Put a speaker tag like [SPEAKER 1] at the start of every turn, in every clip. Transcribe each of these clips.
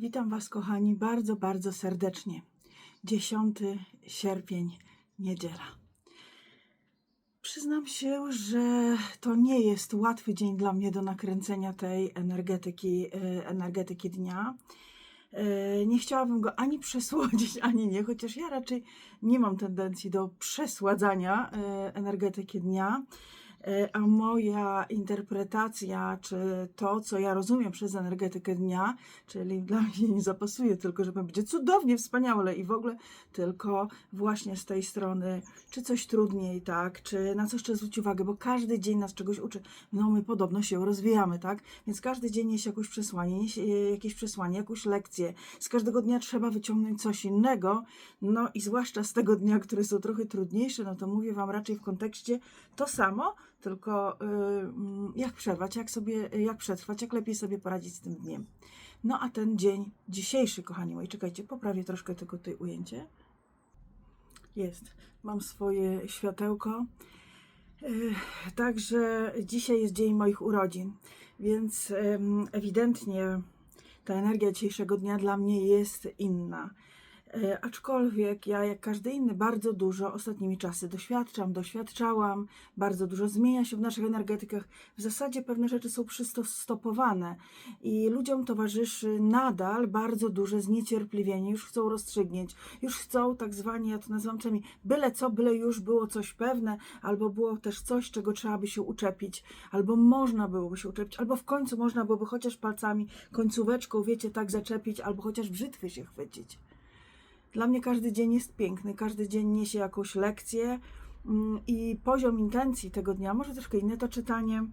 [SPEAKER 1] Witam Was, kochani, bardzo, bardzo serdecznie. 10 sierpień, niedziela. Przyznam się, że to nie jest łatwy dzień dla mnie do nakręcenia tej energetyki, e, energetyki dnia. E, Nie chciałabym go ani przesłodzić, ani nie, chociaż ja raczej nie mam tendencji do przesładzania e, energetyki dnia. E, A moja interpretacja, czy to, co ja rozumiem przez energetykę dnia, czyli dla mnie nie zapasuje tylko, żeby będzie cudownie, wspaniale i w ogóle, tylko właśnie z tej strony, czy coś trudniej, tak, czy na co jeszcze zwrócić uwagę, bo każdy dzień nas czegoś uczy. No my podobno się rozwijamy, tak, więc każdy dzień niesie jakieś przesłanie, niesie jakieś przesłanie, jakąś lekcję. Z każdego dnia trzeba wyciągnąć coś innego, no i zwłaszcza z tego dnia, które są trochę trudniejsze, no to mówię Wam raczej w kontekście to samo, tylko y, jak przerwać, jak sobie, jak przetrwać, jak lepiej sobie poradzić z tym dniem. No a ten dzień dzisiejszy, kochani moi, czekajcie, poprawię troszkę tylko tutaj ujęcie. Jest, mam swoje światełko. Y, Także dzisiaj jest dzień moich urodzin, więc ewidentnie ta energia dzisiejszego dnia dla mnie jest inna. E, Aczkolwiek ja, jak każdy inny, bardzo dużo ostatnimi czasy doświadczam, doświadczałam, bardzo dużo zmienia się w naszych energetykach. W zasadzie pewne rzeczy są przystopowane i ludziom towarzyszy nadal bardzo duże zniecierpliwienie. Już chcą rozstrzygnięć, już chcą tak zwani, ja to nazywam czasami, byle co, byle już było coś pewne, albo było też coś, czego trzeba by się uczepić, albo można byłoby się uczepić, albo w końcu można byłoby chociaż palcami, końcóweczką, wiecie, tak zaczepić, albo chociaż brzytwy się chwycić. Dla mnie każdy dzień jest piękny, każdy dzień niesie jakąś lekcję mm, i poziom intencji tego dnia, może troszkę inne to czytanie,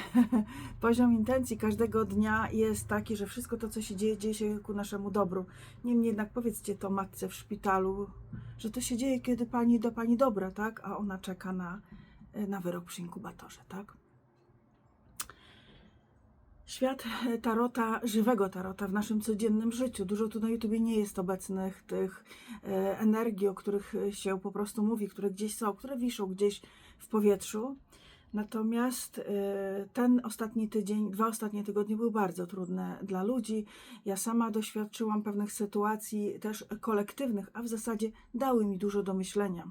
[SPEAKER 1] poziom intencji każdego dnia jest taki, że wszystko to, co się dzieje, dzieje się ku naszemu dobru. Niemniej jednak powiedzcie to matce w szpitalu, że to się dzieje, kiedy pani do pani dobra, tak? A ona czeka na, na wyrok przy inkubatorze, tak? Świat tarota, żywego tarota w naszym codziennym życiu. Dużo tu na YouTubie nie jest obecnych tych e, energii, o których się po prostu mówi, które gdzieś są, które wiszą gdzieś w powietrzu. Natomiast e, ten ostatni tydzień, dwa ostatnie tygodnie były bardzo trudne dla ludzi. Ja sama doświadczyłam pewnych sytuacji też kolektywnych, a w zasadzie dały mi dużo do myślenia.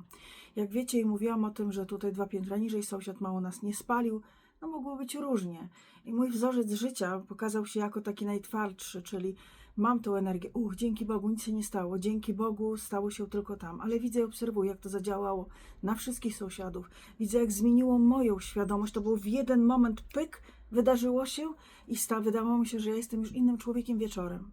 [SPEAKER 1] Jak wiecie i mówiłam o tym, że tutaj dwa piętra niżej sąsiad mało nas nie spalił, no mogło być różnie. I mój wzorzec życia pokazał się jako taki najtwardszy, czyli mam tą energię, uch, dzięki Bogu nic się nie stało, dzięki Bogu stało się tylko tam, ale widzę i obserwuję, jak to zadziałało na wszystkich sąsiadów. Widzę, jak zmieniło moją świadomość. To był w jeden moment pyk, wydarzyło się i sta, wydawało mi się, że ja jestem już innym człowiekiem wieczorem.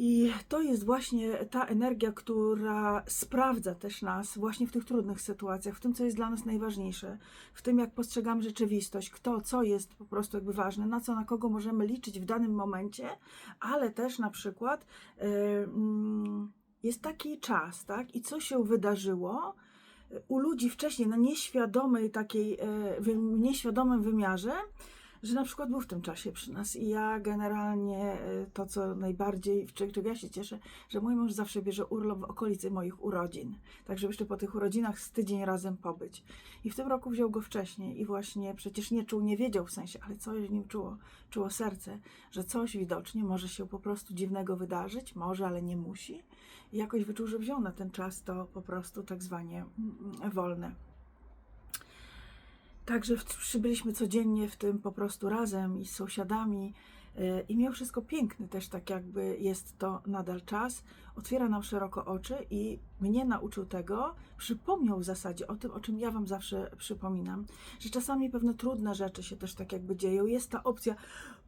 [SPEAKER 1] I to jest właśnie ta energia, która sprawdza też nas właśnie w tych trudnych sytuacjach, w tym, co jest dla nas najważniejsze, w tym, jak postrzegamy rzeczywistość, kto, co jest po prostu jakby ważne, na co, na kogo możemy liczyć w danym momencie, ale też na przykład jest taki czas, tak? I co się wydarzyło u ludzi wcześniej na nieświadomej takiej, yy, wy- nieświadomym wymiarze, że na przykład był w tym czasie przy nas i ja generalnie y, to, co najbardziej, w czego ja się cieszę, że mój mąż zawsze bierze urlop w okolicy moich urodzin, tak żeby jeszcze po tych urodzinach z tydzień razem pobyć. I w tym roku wziął go wcześniej i właśnie przecież nie czuł, nie wiedział w sensie, ale coś w nim czuło, czuło serce, że coś widocznie może się po prostu dziwnego wydarzyć, może, ale nie musi. I jakoś wyczuł, że wziął na ten czas to po prostu tak zwanie mm, wolne. Także przybyliśmy codziennie w tym po prostu razem i z sąsiadami. y, I miał wszystko piękny też, tak jakby jest to nadal czas. Otwiera nam szeroko oczy i mnie nauczył tego, przypomniał w zasadzie o tym, o czym ja Wam zawsze przypominam, że czasami pewne trudne rzeczy się też tak jakby dzieją. Jest ta opcja,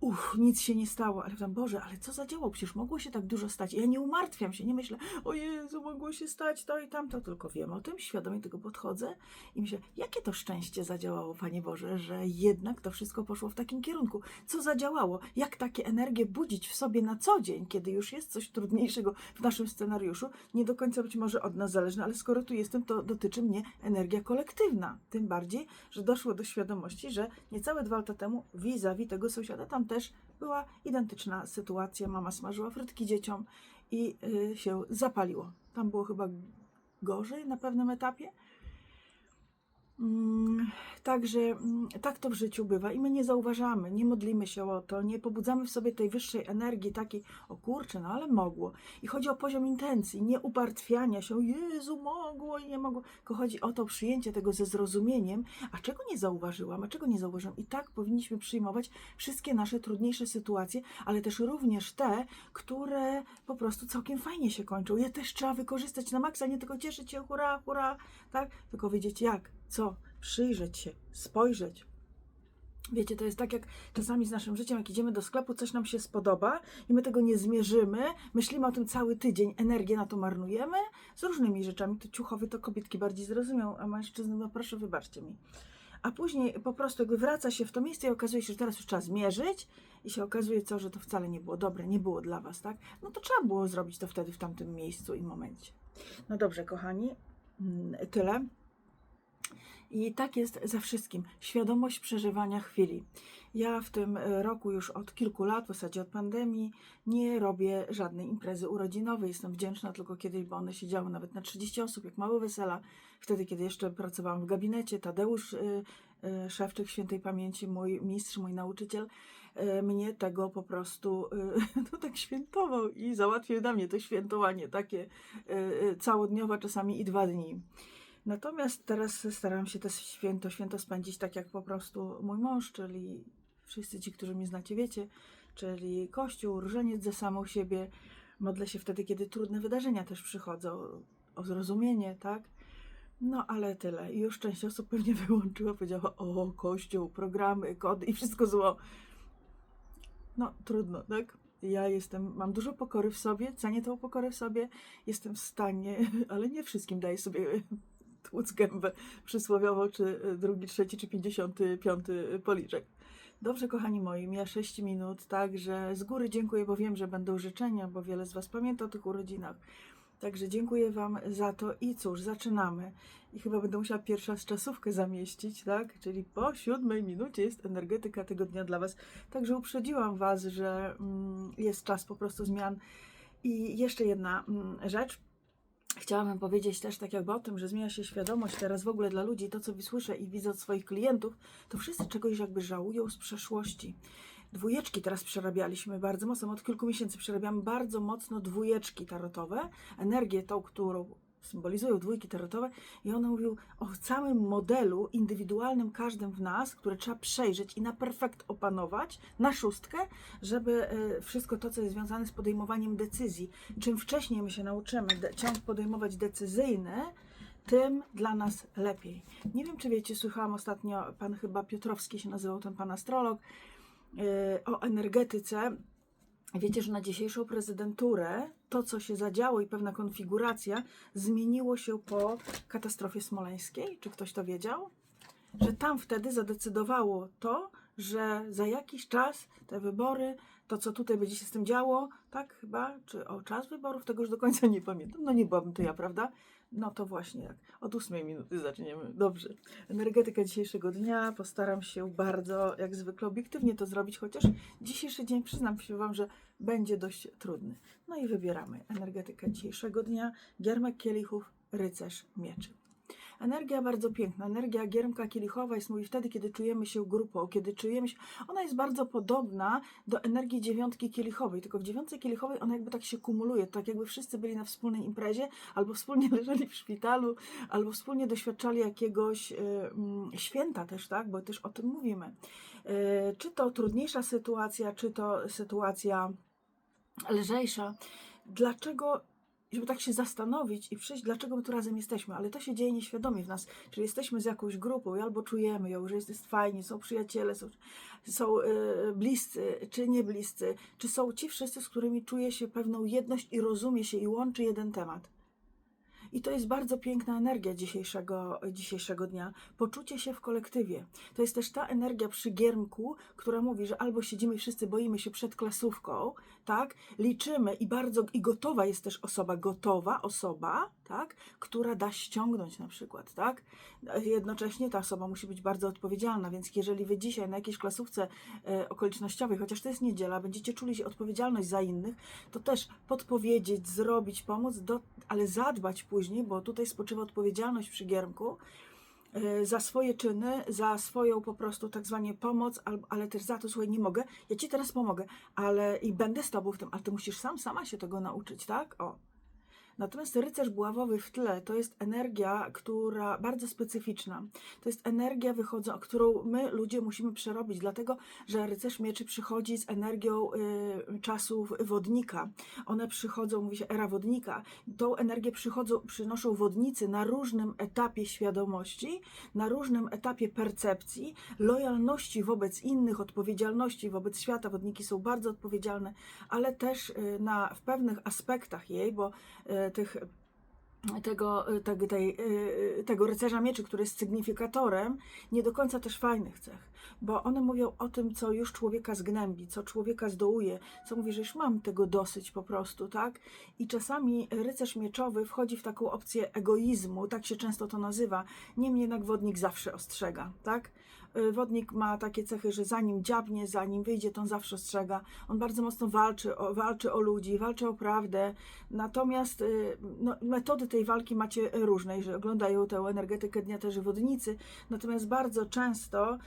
[SPEAKER 1] uch, nic się nie stało, ale tam, Boże, ale co zadziałało? Przecież mogło się tak dużo stać. Ja nie umartwiam się, nie myślę, o Jezu, mogło się stać to i tamto, tylko wiem o tym, świadomie do tego podchodzę i myślę, jakie to szczęście zadziałało, Panie Boże, że jednak to wszystko poszło w takim kierunku. Co zadziałało? Jak takie energie budzić w sobie na co dzień, kiedy już jest coś trudniejszego w naszym scenariuszu, nie do końca być może od nas zależne, ale skoro tu jestem, to dotyczy mnie energia kolektywna. Tym bardziej, że doszło do świadomości, że niecałe dwa lata temu vis-a-vis tego sąsiada tam też była identyczna sytuacja. Mama smażyła frytki dzieciom i y, się zapaliło. Tam było chyba gorzej na pewnym etapie. Mm, Także mm, tak to w życiu bywa i my nie zauważamy, nie modlimy się o to, nie pobudzamy w sobie tej wyższej energii, takiej, o kurczę, no ale mogło. I chodzi o poziom intencji, nie ubartwiania się, Jezu, mogło i nie mogło, tylko chodzi o to przyjęcie tego ze zrozumieniem, a czego nie zauważyłam, a czego nie zauważyłam. I tak powinniśmy przyjmować wszystkie nasze trudniejsze sytuacje, ale też również te, które po prostu całkiem fajnie się kończą. Je też trzeba wykorzystać na maksa, nie tylko cieszyć się, hurra, hurra, tak? Tylko wiedzieć jak, co, przyjrzeć się, spojrzeć. Wiecie, to jest tak jak czasami z naszym życiem, jak idziemy do sklepu, coś nam się spodoba i my tego nie zmierzymy, myślimy o tym cały tydzień, energię na to marnujemy z różnymi rzeczami. To ciuchowy to kobietki bardziej zrozumią, a mężczyzny, no proszę, wybaczcie mi. A później po prostu jakby wraca się w to miejsce i okazuje się, że teraz już trzeba zmierzyć i się okazuje co, że to wcale nie było dobre, nie było dla Was, tak? No to trzeba było zrobić to wtedy w tamtym miejscu i momencie. No dobrze, kochani, mm, tyle. I tak jest ze wszystkim. Świadomość przeżywania chwili. Ja w tym e, roku już od kilku lat, w zasadzie od pandemii, nie robię żadnej imprezy urodzinowej. Jestem wdzięczna tylko kiedyś, bo one się działy nawet na 30 osób, jak małe wesela. Wtedy, kiedy jeszcze pracowałam w gabinecie, Tadeusz y, y, Szewczyk, świętej pamięci, mój mistrz, mój nauczyciel, mnie tego po prostu no tak świętował i załatwił na mnie to świętowanie takie całodniowe, czasami i dwa dni. Natomiast teraz staram się to święto, święto spędzić tak jak po prostu mój mąż, czyli wszyscy ci, którzy mnie znacie, wiecie, czyli Kościół, różeniec ze samą siebie. Modlę się wtedy, kiedy trudne wydarzenia też przychodzą, o zrozumienie, tak? No ale tyle. I już część osób pewnie wyłączyła, powiedziała, o Kościół, programy, kody i wszystko zło. No trudno, tak? Ja jestem, mam dużo pokory w sobie, cenię tą pokorę w sobie, jestem w stanie, ale nie wszystkim daję sobie tłuc gębę przysłowiowo, czy drugi, trzeci, czy pięćdziesiąty, piąty policzek. Dobrze, kochani moi, mija 6 minut, także z góry dziękuję, bo wiem, że będą życzenia, bo wiele z Was pamięta o tych urodzinach. Także dziękuję Wam za to i cóż, zaczynamy. I chyba będę musiała pierwsza z czasówkę zamieścić, tak? Czyli po siódmej minucie jest energetyka tego dnia dla Was. Także uprzedziłam Was, że mm, jest czas po prostu zmian. I jeszcze jedna mm, rzecz. Chciałabym powiedzieć też tak jakby o tym, że zmienia się świadomość teraz w ogóle dla ludzi. To, co słyszę i widzę od swoich klientów, to wszyscy czegoś jakby żałują z przeszłości. Dwójeczki teraz przerabialiśmy bardzo mocno, od kilku miesięcy przerabiamy bardzo mocno dwójeczki tarotowe, energię tą, którą symbolizują dwójki tarotowe i on mówił o całym modelu indywidualnym każdym w nas, które trzeba przejrzeć i na perfekt opanować, na szóstkę, żeby e, wszystko to, co jest związane z podejmowaniem decyzji, czym wcześniej my się nauczymy ciąg podejmować decyzyjny, tym dla nas lepiej. Nie wiem, czy wiecie, słuchałam ostatnio, pan chyba Piotrowski się nazywał, ten pan astrolog, yy, o energetyce. Wiecie, że na dzisiejszą prezydenturę to, co się zadziało i pewna konfiguracja zmieniło się po katastrofie smoleńskiej. Czy ktoś to wiedział? Że tam wtedy zadecydowało to, że za jakiś czas te wybory, to co tutaj będzie się z tym działo, tak chyba, czy o czas wyborów, tego już do końca nie pamiętam. No nie byłabym to ja, prawda? No to właśnie tak. Od ósmej minuty zaczniemy. Dobrze. Energetyka dzisiejszego dnia. Postaram się bardzo, jak zwykle, obiektywnie to zrobić, chociaż dzisiejszy dzień, przyznam się Wam, że będzie dość trudny. No i wybieramy energetykę dzisiejszego dnia. Giermek kielichów, rycerz mieczy. Energia bardzo piękna. Energia giermka kielichowa jest mówi wtedy, kiedy czujemy się grupą, kiedy czujemy się. Ona jest bardzo podobna do energii dziewiątki kielichowej, tylko w dziewiątce kielichowej ona jakby tak się kumuluje, tak jakby wszyscy byli na wspólnej imprezie, albo wspólnie leżeli w szpitalu, albo wspólnie doświadczali jakiegoś y, mm, święta też, tak? Bo też o tym mówimy. Y, czy to trudniejsza sytuacja, czy to sytuacja lżejsza. Dlaczego żeby tak się zastanowić i przyjść, dlaczego my tu razem jesteśmy, ale to się dzieje nieświadomie w nas, czyli jesteśmy z jakąś grupą i albo czujemy ją, że jest, fajnie, są przyjaciele, są, są yy, bliscy, czy nie bliscy, czy są ci wszyscy, z którymi czuje się pewną jedność i rozumie się i łączy jeden temat. I to jest bardzo piękna energia dzisiejszego, dzisiejszego dnia. Poczucie się w kolektywie. To jest też ta energia przy giermku, która mówi, że albo siedzimy i wszyscy boimy się przed klasówką, tak? Liczymy i bardzo, i gotowa jest też osoba, gotowa osoba, tak? Która da ściągnąć na przykład, tak? Jednocześnie ta osoba musi być bardzo odpowiedzialna, więc jeżeli wy dzisiaj na jakiejś klasówce e, okolicznościowej, chociaż to jest niedziela, będziecie czuli się odpowiedzialność za innych, to też podpowiedzieć, zrobić, pomóc, do, ale zadbać później, bo tutaj spoczywa odpowiedzialność przy giermku, za swoje czyny, za swoją po prostu tak zwanie pomoc, al- ale też za to, słuchaj, nie mogę, ja ci teraz pomogę, ale i będę z tobą w tym, ale ty musisz sam, sama się tego nauczyć, tak? O. Natomiast rycerz buławowy w tle to jest energia, która bardzo specyficzna. To jest energia, którą my ludzie musimy przerobić, dlatego że rycerz mieczy przychodzi z energią y, czasów wodnika. One przychodzą, mówi się era wodnika. Tą energię przychodzą, przynoszą wodnicy na różnym etapie świadomości, na różnym etapie percepcji, lojalności wobec innych, odpowiedzialności wobec świata. Wodniki są bardzo odpowiedzialne, ale też y, na, w pewnych aspektach jej, bo y, tych tego, y, tego, tej, y, tego rycerza mieczy, który jest sygnifikatorem, nie do końca też fajnych cech, bo one mówią o tym, co już człowieka zgnębi, co człowieka zdołuje, co mówi, że już mam tego dosyć po prostu, tak? I czasami rycerz mieczowy wchodzi w taką opcję egoizmu, tak się często to nazywa, niemniej jednak wodnik zawsze ostrzega, tak? Y, Wodnik ma takie cechy, że zanim dziabnie, zanim wyjdzie, to on zawsze ostrzega. On bardzo mocno walczy o, walczy o ludzi, walczy o prawdę. Natomiast y, no, metody tej walki macie różne, że oglądają tę energetykę dnia też wodnicy. Natomiast bardzo często,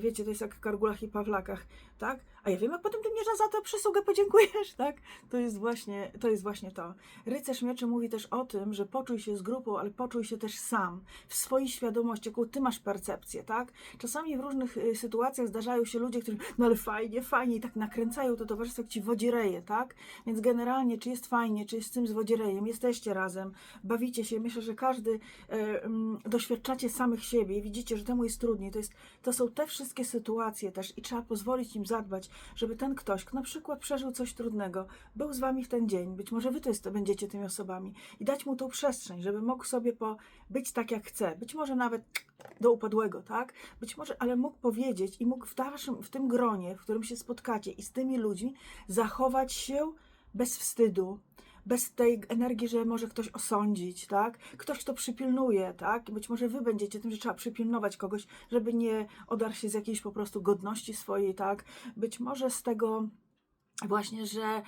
[SPEAKER 1] wiecie, to jest jak w Kargulach i Pawlakach, tak? A ja wiem, jak potem ty mnie za tę przysługę podziękujesz, tak? To jest właśnie to. Jest właśnie to. Rycerz mieczy mówi też o tym, że poczuj się z grupą, ale poczuj się też sam, w swojej świadomości, jaką ty masz percepcję, tak? Czasami w różnych y, sytuacjach zdarzają się ludzie, którzy, no ale fajnie, fajnie, i tak nakręcają to towarzystwo, jak ci wodzireje, tak? Więc generalnie, czy jest fajnie, czy jest z tym zwodzirejem, jesteście razem, bawicie się, myślę, że każdy e, mm, doświadczacie samych siebie i widzicie, że temu jest trudniej. To, jest, to są te wszystkie sytuacje też i trzeba pozwolić im zadbać, żeby ten ktoś, kto na przykład przeżył coś trudnego, był z wami w ten dzień, być może wy to jest, będziecie tymi osobami i dać mu tą przestrzeń, żeby mógł sobie po, być tak, jak chce. Być może nawet do upadłego, tak? Być może, ale mógł powiedzieć i mógł w, waszym, w tym gronie, w którym się spotkacie i z tymi ludźmi zachować się bez wstydu, bez tej energii, że może ktoś osądzić, tak? Ktoś, kto przypilnuje, tak? Być może wy będziecie tym, że trzeba przypilnować kogoś, żeby nie odarł się z jakiejś po prostu godności swojej, tak? Być może z tego właśnie, że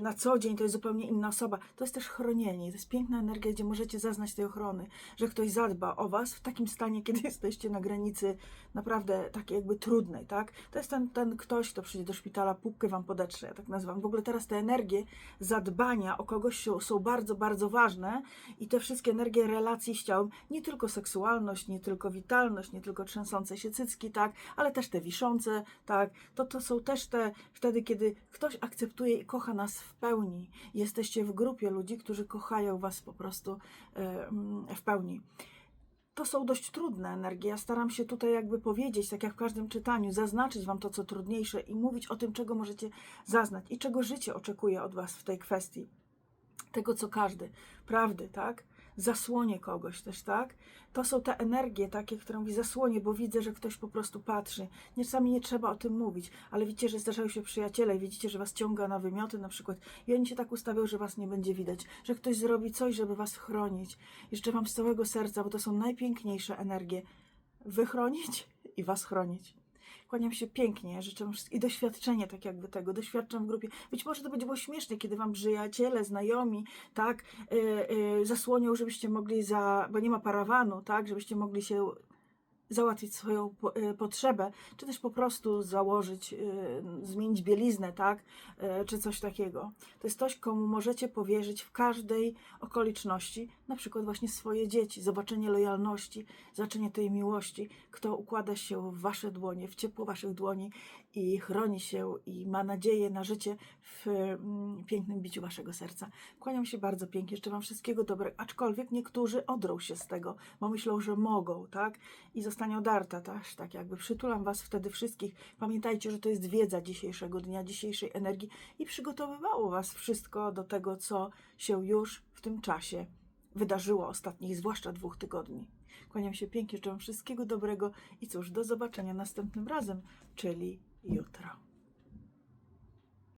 [SPEAKER 1] na co dzień to jest zupełnie inna osoba. To jest też chronienie. To jest piękna energia, gdzie możecie zaznać tej ochrony, że ktoś zadba o was w takim stanie, kiedy jesteście na granicy naprawdę takiej jakby trudnej, tak? To jest ten, ten ktoś, kto przyjdzie do szpitala, pupkę wam podetrze, ja tak nazywam. W ogóle teraz te energie zadbania o kogoś są, są bardzo, bardzo ważne i te wszystkie energie relacji z ciałem, nie tylko seksualność, nie tylko witalność, nie tylko trzęsące się cycki, tak? Ale też te wiszące, tak? To, to są też te wtedy, kiedy ktoś akceptuje i kocha nas w pełni. Jesteście w grupie ludzi, którzy kochają was po prostu w pełni. To są dość trudne energie. Ja staram się tutaj jakby powiedzieć, tak jak w każdym czytaniu, zaznaczyć wam to, co trudniejsze i mówić o tym, czego możecie zaznać i czego życie oczekuje od was w tej kwestii. Tego, co każdy, prawdy, tak? Zasłonie kogoś też, tak? To są te energie takie, które mówi zasłonie, bo widzę, że ktoś po prostu patrzy. Nie, czasami nie trzeba o tym mówić, ale widzicie, że zdarzają się przyjaciele i widzicie, że was ciąga na wymioty na przykład i oni się tak ustawią, że was nie będzie widać, że ktoś zrobi coś, żeby was chronić. Jeszcze wam z całego serca, bo to są najpiękniejsze energie, wychronić i was chronić. Kłaniam się pięknie, życzę i doświadczenie tak jakby tego, doświadczam w grupie. Być może to będzie było śmieszne, kiedy wam przyjaciele, znajomi, tak, yy, yy, zasłonią, żebyście mogli za, bo nie ma parawanu, tak, żebyście mogli się załatwić swoją y, potrzebę, czy też po prostu założyć, y, zmienić bieliznę, tak, y, czy coś takiego. To jest ktoś, komu możecie powierzyć w każdej okoliczności, na przykład właśnie swoje dzieci, zobaczenie lojalności, zobaczenie tej miłości, kto układa się w wasze dłonie, w ciepło waszych dłoni i chroni się i ma nadzieję na życie w mm, pięknym biciu waszego serca. Kłaniam się bardzo pięknie, życzę wam wszystkiego dobrego, aczkolwiek niektórzy odrą się z tego, bo myślą, że mogą, tak, i zostanie odarta też, tak jakby przytulam was wtedy wszystkich. Pamiętajcie, że to jest wiedza dzisiejszego dnia, dzisiejszej energii i przygotowywało was wszystko do tego, co się już w tym czasie wydarzyło ostatnich, zwłaszcza dwóch tygodni. Kłaniam się pięknie, życzę wszystkiego dobrego i cóż, do zobaczenia następnym razem, czyli e outra.